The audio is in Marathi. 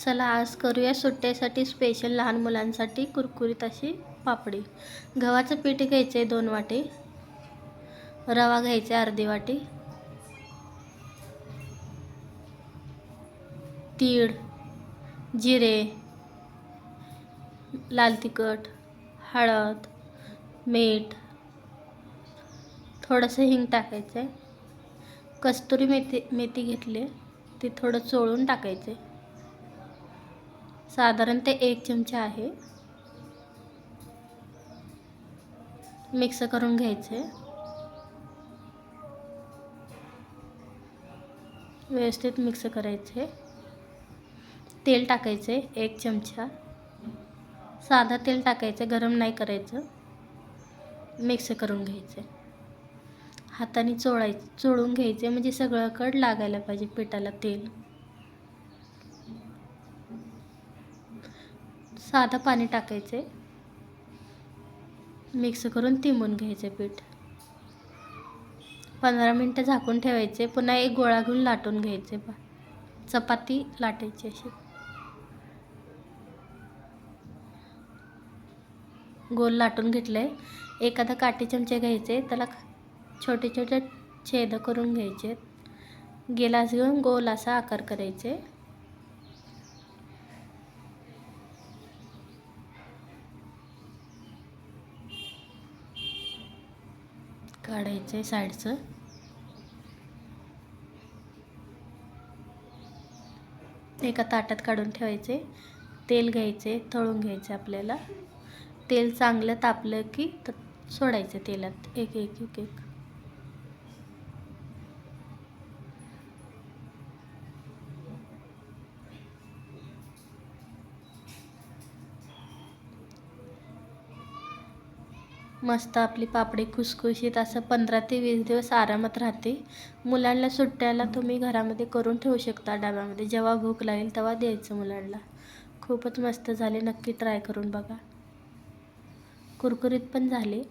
चला आज करूया सुट्ट्यासाठी स्पेशल लहान मुलांसाठी कुरकुरीत अशी पापडी. गव्हाचं पीठ घ्यायचं आहे दोन वाटी. रवा घ्यायचा आहे अर्धी वाटी. तीळ जिरे लाल तिखट हळद मीठ थोडंसं हिंग टाकायचं आहे कस्तुरी मेथी मेथी घेतली ती थोडं चोळून टाकायचे साधारण ते एक चमचा आहे. मिक्स करून घ्यायचे. व्यवस्थित मिक्स करायचे. तेल टाकायचे एक चमचा. साधा तेल टाकायचं गरम नाही करायचं. मिक्स करून घ्यायचे. हाताने चोळाय चोळून घ्यायचे म्हणजे सगळं कड लागायला पाहिजे पिठाला तेल. साधं पाणी टाकायचे. मिक्स करून तिंबून घ्यायचे पीठ. पंधरा मिनटं झाकून ठेवायचे. पुन्हा एक गोळा घेऊन लाटून घ्यायचे चपाती लाटायची अशी. गोल लाटून घेतलं आहे एखादा काटे चमचे घ्यायचे. त्याला छोटे छोटे छेद करून घ्यायचे. गिलास घेऊन गोल असा आकार करायचे. काढायचं आहे साईडचं. एका ताटात काढून ठेवायचे. तेल घ्यायचे तळून घ्यायचे आपल्याला. तेल चांगलं तापलं की तर सोडायचं तेलात. एक एक एक एक. मस्त आपली पापडी खुसखुशीत असं पंधरा ते वीस दिवस आरामात राहते. मुलांना सुट्ट्याला तुम्ही घरामध्ये करून ठेवू शकता डब्यामध्ये. जेव्हा भूक लागेल तेव्हा द्यायचं मुलांना. खूपच मस्त झाले. नक्की ट्राय करून बघा. कुरकुरीत पण झाले.